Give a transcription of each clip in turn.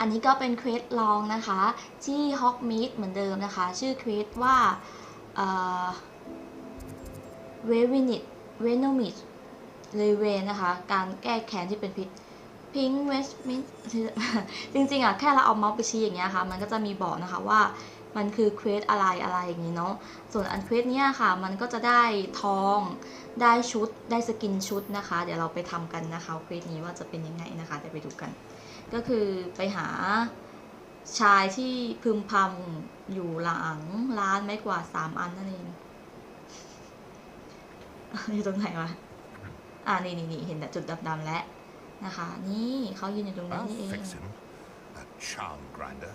อันนี้ก็เป็นเควสลองนะคะที่ฮอกมีดเหมือนเดิมนะคะ ชื่อเควสว่าเววินิตเวโนมิดเลเวนนะคะ การแก้แค้นที่เป็นพิษพิงเวสมิจริงๆอะแค่เราเอาเมาส์ไปชี้อย่างเงี้ยค่ะ มันก็จะมีบอกนะคะว่ามันคือเควสอะไรอะไรอย่างงี้เนาะ ส่วนอันเควสเนี้ยค่ะ มันก็จะได้ทอง ได้ชุด ได้สกินชุดนะคะ เดี๋ยวเราไปทำกันนะคะเควสนี้ว่าจะเป็นยังไงนะคะ เดี๋ยวไปดูกัน ก็คือไปหาชายที่พึมพำอยู่หลังร้านไม่กว่าดสามอันนั่นเองอยู่ตรงไหนวะ อ่านี่นี่นี่เห็นแต่จุดดำๆแล้วนะคะ นี่เขายืนอยู่ตรงนี้ I'll นี่เอง fix him. That charm grinder.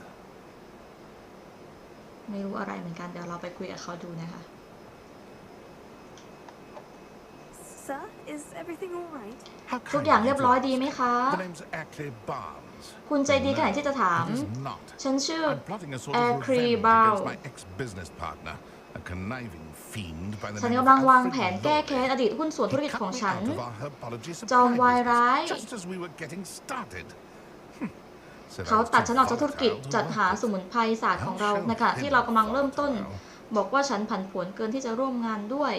ไม่รู้อะไรเหมือนกัน เดี๋ยวเราไปคุยกับเขาดูนะคะ Sir, is everything all right? How ทุก kind อย่าง of เรี you ยบ to ร้อย ask. ดีไหมคะ The name's Ackley Barnes. คุณใจดีขนาดที่จะถาม it is not. ฉันชื่อ I'm plotting a sort of Ackley revenge Barnes against my ex-business partner, a conniving fiend by the ฉัน name กำ of ลังวาง Alfred แผนแก้แค้น Lawley. อดีตหุ้นส่วนธุร He กิจ cut ของ me ฉัน out of our herbology จอม supply วายร้าย business, just as we were getting started. Said I เขา was ตัด too ฉันออกจากธุรกิจ volatile to จัด work หา with. สมุนไพรศาสตร์ของเรา How shall ในขณะ I ที่ pin เรากำลังเริ่มต้น volatile? บอกว่าฉันผันผวนเกินที่จะร่วมงานด้วย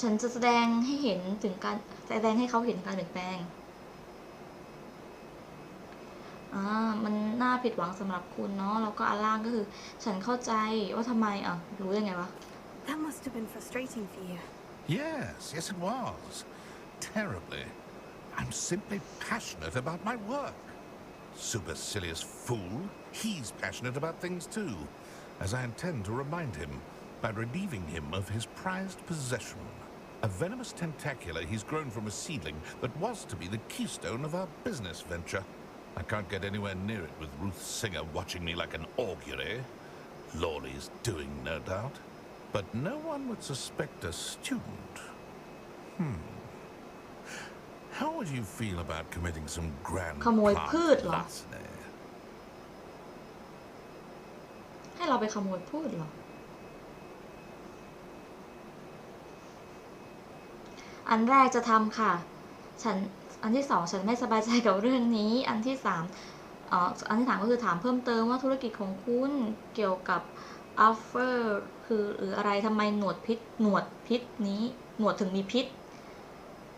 ฉันจะแสดงให้เห็นถึงการแสดงให้เขาเห็นการเปลี่ยนแปลง อ่า มันน่าผิดหวังสำหรับคุณเนาะ แล้วก็อันล่างก็คือ ฉันเข้าใจว่าทำไมอ่ะ รู้ยังไงวะ That must have been frustrating for you. Yes, yes, it was. Terribly. I'm simply passionate about my work. Supercilious fool. He's passionate about things too, as I intend to remind him by relieving him of his prized possession. A venomous tentacula he's grown from a seedling that was to be the keystone of our business venture. I can't get anywhere near it with Ruth Singer watching me like an augury. Lawley's doing, no doubt. But no one would suspect a student. Hmm. How would you feel about committing some grand ขโมย plant พืชเหรอ larceny? ให้เราไปขโมยพูดเหรอ อันแรกจะทำค่ะ ฉัน อันที่สองฉันไม่สบายใจกับเรื่องนี้ อันที่สามอ๋ออันที่สามก็คือถามเพิ่มเติมว่าธุรกิจของคุณเกี่ยวกับอัลเฟอร์คือหรืออะไรทำไมหนวดพิษหนวดพิษนี้หนวดถึงมีพิษ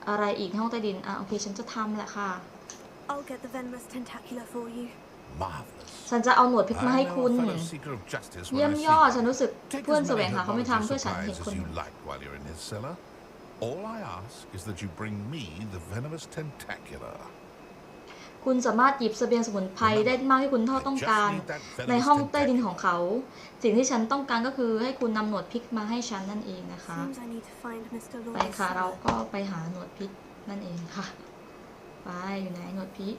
อะไรอีกในห้องใต้ดินอะโอเคฉันจะทำแหละค่ะ I'll get the venomous tentacular for you. Marvelous. ฉันจะเอาหนวดพิษมา I ให้ know คุณ a fellow seeker of justice เยี่ย when ม I ยอด see ฉัน him. รู้สึก Take เพื่อน as แสว many งหาเขาไม่ทำ herbology เพื่อฉันเห็น supplies คน All I ask is that you bring me the venomous tentacular. คุณสามารถหยิบเสบียงสมุนไพรได้มากที่คุณเท่าต้อง I การ just need that ใน venomous ห้องใต้ดินของ tentacular. เขา สิ่งที่ฉันต้องการก็คือให้คุณนำหนวดพริกมาให้ฉันนั่นเองนะคะ Seems I need to find Mr. ไป Lawley's ค่ะเรา cellar. ก็ไปหาหนวดพริกนั่นเองค่ะ ไปอยู่ไหนหนวดพริก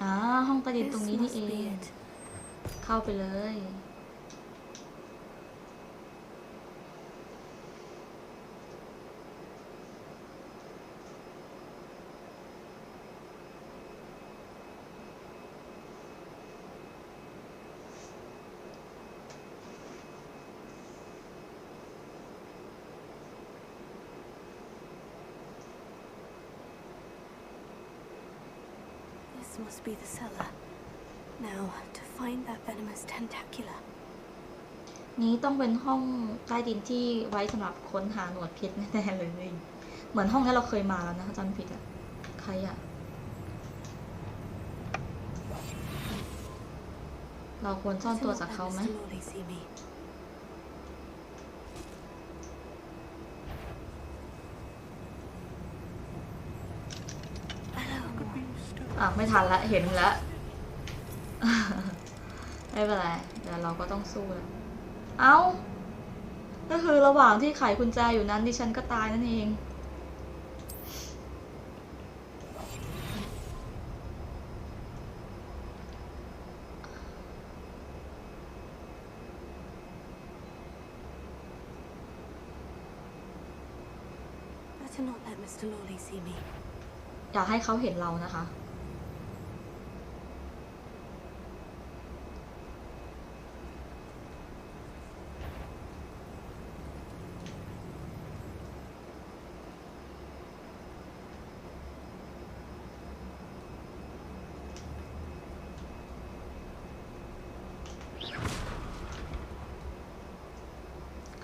อ่าห้องใต้ดิน This ตรงนี้นี่ must เอ be ง it. เข้าไปเลย must be the cellar. Now, to find that venomous tentacular. นี้ต้องเป็นห้องใต้ดินที่ไว้สำหรับค้นหาหนวดพิษแน่ๆเลย เหมือนห้องนี้เราเคยมาแล้วนะจำไม่ผิดอะใครอะเราควรซ่อน Better ตัว not จาก let เขาไหม Mr. Lawley see me. อะไม่ทันละเห็นแล้วไม่เป็นไรเดี๋ยวเราก็ต้องสู้แล้วเอ้าก็คือระหว่างที่ไขกุญแจอยู่นั้นดิฉันก็ตายนั่นเอง Better not let Mr. Lawley see me. อยากให้เขาเห็นเรานะคะ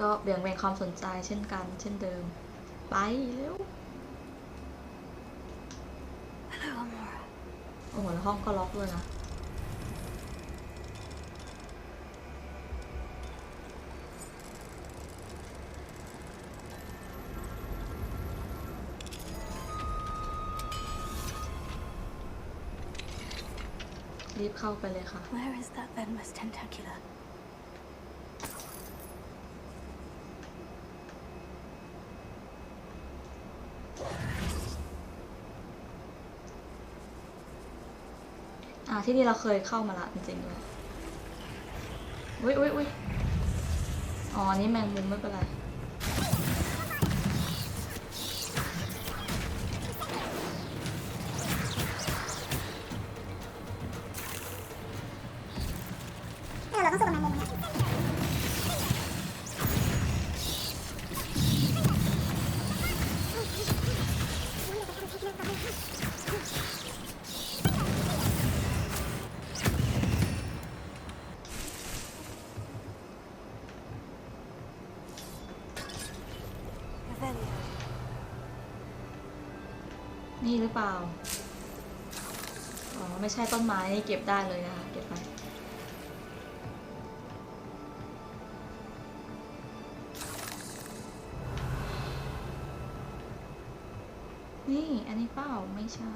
ก็เบี่ยงเบนความสนใจเช่นกัน เช่นเดิม ไปเร็ว Hello, โอ้โหแล้วห้องก็ล็อกด้วยนะรีบเข้าไปเลยค่ะ Where is that venomous tentacula? ที่นี่เราเคยเข้ามาละจริงๆด้วยอุ้ยอุ้ยอุ้ยอ๋อ นี่แมงมุมไม่เป็นไร นี่หรือเปล่า อ๋อ ไม่ใช่ต้นไม้นี่เก็บได้เลยนะคะ เก็บไป นี่ อันนี้เปล่า ไม่ใช่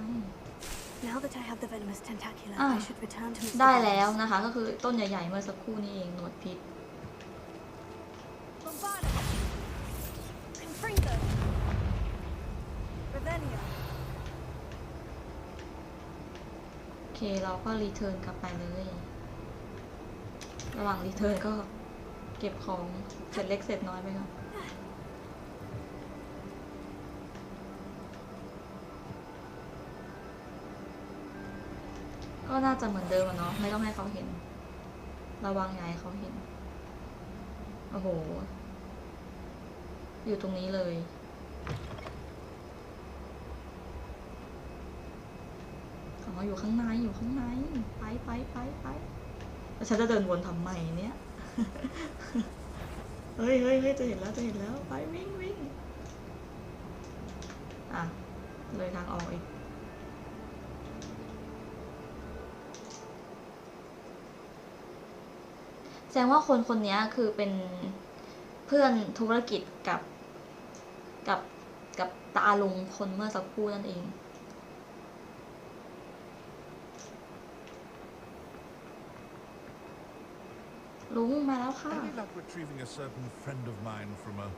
Now that I have the venomous tentacula, Ah. I should return to Mr. ได้แล้ว Barnes. นะคะ ก็คือต้นใหญ่ ๆ เมื่อสักครู่นี้เองหนวดพิษ Bombarda! Confringo! Revelio. โอ เคเราก็รีเทิร์นกลับไปเลย ระหว่างรีเทิร์นก็เก็บของเสร็จเล็กเสร็จน้อยไปก่อนก็น่าจะเหมือนเดิมอะเนาะไม่ต้องให้เขาเห็น ระวังอย่าให้เขาเห็น โอ้โห อยู่ตรงนี้เลย อ๋ออยู่ข้างในอยู่ข้างใน ไปไปไปไปแล้วฉันจะเดินวนทำไมเนี่ยเฮ้ยเฮ้ยเฮ้ยจะเห็นแล้วจะเห็นแล้ว ไปวิ่งวิ่งอะ เลยทางออกอีกแสดงว่าคนคนนี้คือเป็นเพื่อนธุรกิจกับกับกับตาลุงคนเมื่อสักครู่นั่นเอง ลุงมาแล้วค่ะ Any luck retrieving a certain friend of mine from a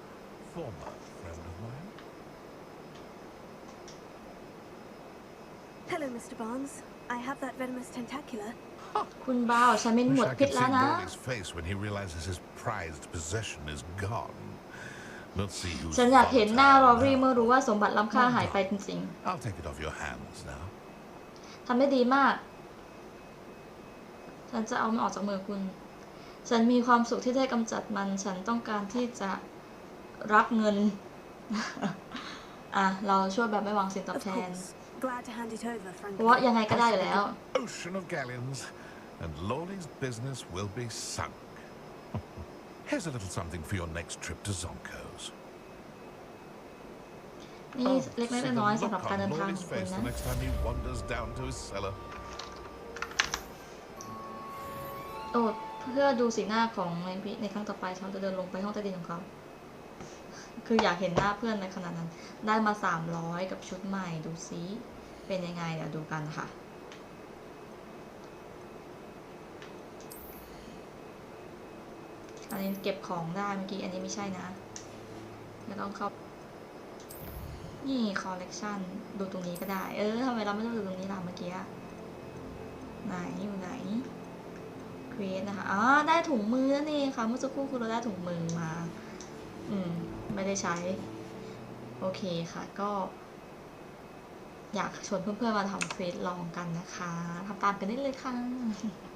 former friend of mine? Hello, Mr. Barnes. I have that venomous tentacula. คุณบ่าวฉันเป็นหม Wish วด I พิษ could แล้ว see นะ Lordy's face when he realizes his prized possession is gone. Let's see who's ฉันอยากเห็นหน้า fault รอ now. รี่เมื่อรู้ว่าสมบัติล้ำค่าหายไปจริง I'll take it off your hands now. ๆทำได้ดีมาก ฉันจะเอามันออกจากมือคุณ ฉันมีความสุขที่ได้กำจัดมัน ฉันต้องการที่จะรับเงิน อะ เราช่วยแบบไม่หวังสิ่งตอบ Of แทน course. Glad to hand it over, เพ frankly. ราะว่ายังไงก็ได้อยู่แล้ว Ocean of galleons, and Lordy's business will be sunk. Here's a little something for your next trip to Zonko's. นี่ Oh, เล็ก see ๆ the น้อยๆสำหรับ look การเดิ on นทางข Lordy's องคุณ face นะ the next time he wanders down to his cellar. โอ้ เพื่อดูสีหน้าของในพิในครั้งต่อไปฉันจะเดินลงไปห้องใต้ดินของเขา คืออยากเห็นหน้าเพื่อนในขนาดนั้น ได้มาสามร้อยกับชุดใหม่ดูซิเป็นยังไงเดี๋ยวดูกันค่ะอันนี้เก็บของได้เมื่อกี้อันนี้ไม่ใช่นะไม่ต้องเข้า นี่คอลเลกชันดูตรงนี้ก็ได้ เออทำไมเราไม่ต้องดูตรงนี้ล่ะเมื่อกี้ ไหน ครีเอทนะคะ อ๋อ ได้ถุงมือนั่นเองค่ะ เมื่อสักครู่คือเราได้ถุงมือมา อืม ไม่ได้ใช้ โอเคค่ะ ก็ อยากชวนเพื่อนๆมาทำเควสลองกันนะคะทำตามกันได้เลยค่ะ